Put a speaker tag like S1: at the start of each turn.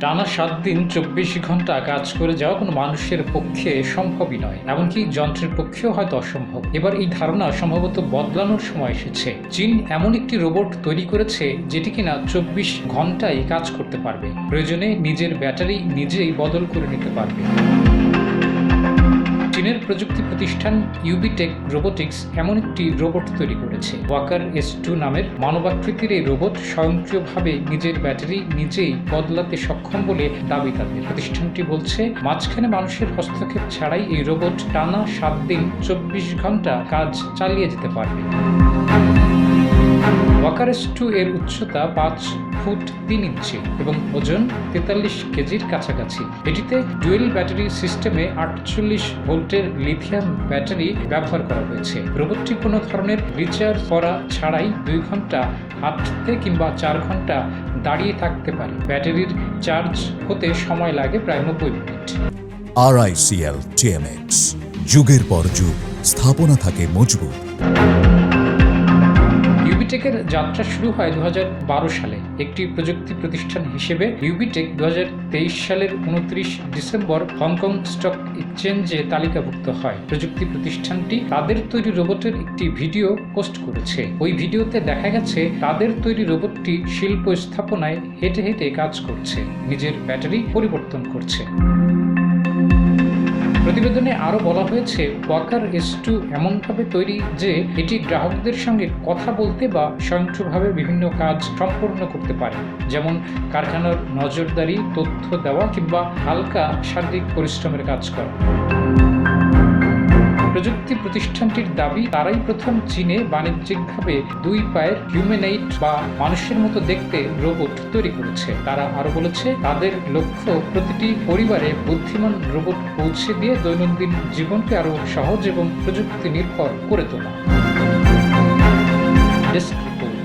S1: টানা সাত দিন, চব্বিশ ঘণ্টা কাজ করে যাওয়া কোনো মানুষের পক্ষে সম্ভবই নয়। এমনকি যন্ত্রের পক্ষেও হয়তো অসম্ভব। এবার এই ধারণা সম্ভবত বদলানোর সময় এসেছে। চীন এমন একটি রোবট তৈরি করেছে যেটি কিনা চব্বিশ ঘন্টায় কাজ করতে পারবে। প্রয়োজনে নিজের ব্যাটারি নিজেই বদল করে নিতে পারবে। চীনের প্রযুক্তি প্রতিষ্ঠান ইউবিটেক রোবোটিক্স এমন একটি রোবট তৈরি করেছে। ওয়াকার এস টু নামের মানবাকৃতির এই রোবট স্বয়ংক্রিয়ভাবে নিজের ব্যাটারি নিজেই বদলাতে সক্ষম বলে দাবি তাদের। প্রতিষ্ঠানটি বলছে, মাঝখানে মানুষের হস্তক্ষেপ ছাড়াই এই রোবট টানা সাত দিন চব্বিশ ঘণ্টা কাজ চালিয়ে যেতে পারবে। ওয়াকারেস টু এর উচ্চতা পাঁচ ফুট তিন ইঞ্চি এবং ওজন তেতাল্লিশ কেজির কাছাকাছি। এটিতে ডুয়েল ব্যাটারি সিস্টেমে আটচল্লিশ ভোল্টের লিথিয়াম ব্যাটারি ব্যবহার করা হয়েছে। রোবটটি কোনো ধরনের রিচার্জ করা ছাড়াই দুই ঘণ্টা হাঁটতে কিংবা চার ঘণ্টা দাঁড়িয়ে থাকতে পারে। ব্যাটারির চার্জ হতে সময় লাগে প্রায় নব্বই মিনিট।
S2: আরআইসিএল টিএমএক্স যুগের পর যুগ, স্থাপনা থাকে মজবুত।
S1: ইউবিটেকের যাত্রা শুরু হয় দু হাজার বারো সালে। একটি প্রযুক্তি প্রতিষ্ঠান হিসেবে ইউবিটেক দু হাজার তেইশ সালের উনত্রিশ ডিসেম্বর হংকং স্টক এক্সচেঞ্জে তালিকাভুক্ত হয়। প্রযুক্তি প্রতিষ্ঠানটি তাদের তৈরি রোবটের একটি ভিডিও পোস্ট করেছে। ওই ভিডিওতে দেখা গেছে, তাদের তৈরি রোবটটি শিল্প স্থাপনায় হেঁটে হেঁটে কাজ করছে, নিজের ব্যাটারি পরিবর্তন করছে। প্রতিবেদনে আরও বলা হয়েছে, ওয়াকার এস টু এমনভাবে তৈরি যে এটি গ্রাহকদের সঙ্গে কথা বলতে বা স্বয়ংক্রিয়ভাবে বিভিন্ন কাজ সম্পূর্ণ করতে পারে। যেমন কারখানার নজরদারি, তথ্য দেওয়া কিংবা হালকা শারীরিক পরিশ্রমের কাজ করা। প্রযুক্তি প্রতিষ্ঠানটির দাবি, তারাই প্রথম চীনে বাণিজ্যিকভাবে দুই পায়ের হিউম্যানাইট বা মানুষের মতো দেখতে রোবট তৈরি করেছে। তারা আরও বলেছে, তাদের লক্ষ্য প্রতিটি পরিবারে বুদ্ধিমান রোবট পৌঁছে দিয়ে দৈনন্দিন জীবনকে আরও সহজ এবং প্রযুক্তি নির্ভর করে তোলা। Desk report